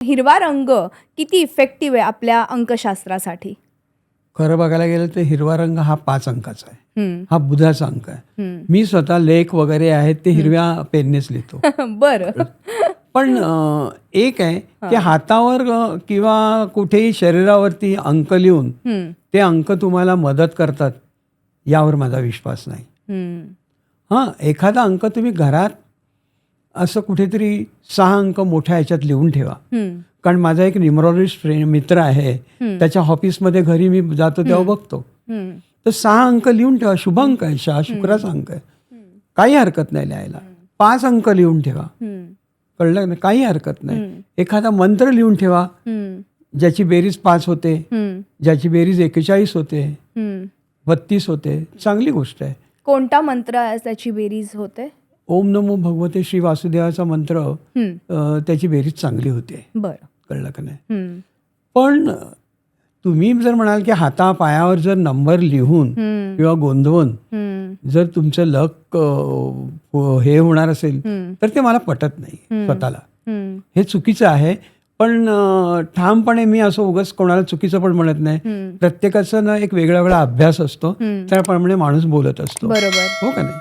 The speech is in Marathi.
हिरवा रंग किती इफेक्टिव्ह आहे आपल्या अंकशास्त्रासाठी? खरं बघायला गेलं तर हिरवा रंग हा पाच अंकाचा आहे. हम्म, हा बुधाचा अंक आहे. हम्म. मी स्वतः लेख वगैरे आहेत ते हिरव्या पेननेच लिहितो. बरं. पण अं, एक आहे की हातावर अं, किंवा कुठेही शरीरावरती अंक लिहून हम्म, ते अंक तुम्हाला मदत करतात यावर माझा विश्वास नाही. हम्म, हां एखादा अंक तुम्ही घरात असं कुठेतरी सहा अंक मोठ्या ह्याच्यात लिहून ठेवा. कारण माझा एक न्युमरॉलॉजिस्ट फ्रेंड मित्र आहे. त्याच्या ऑफिसमध्ये घरी मी जातो तेव्हा बघतो. तर सहा अंक लिहून ठेवा. शुभ अंक आहे शहा शुक्राचा अंक आहे. काही हरकत नाही लिहायला. पाच अंक लिहून ठेवा. कळलं ना काही हरकत नाही. एखादा मंत्र लिहून ठेवा. ज्याची बेरीज पाच होते. ज्याची बेरीज एकेचाळीस होते. बत्तीस होते. चांगली गोष्ट आहे. कोणता मंत्र आहे त्याची बेरीज होते? ओम नमो भगवते श्री वासुदेवाचा मंत्र त्याची बेरीज चांगली होते. कळलं का नाही? पण तुम्ही जर म्हणाल की हाता पायावर जर नंबर लिहून किंवा गोंधवून जर तुमचं लक हे होणार असेल तर ते मला पटत नाही स्वतःला. हे चुकीचं आहे पण ठामपणे मी असं उगाच कोणाला चुकीचं पण म्हणत नाही. प्रत्येकाचा ना एक वेगळा वेगळा अभ्यास असतो. त्याप्रमाणे माणूस बोलत असतो. बरोबर. हो का नाही?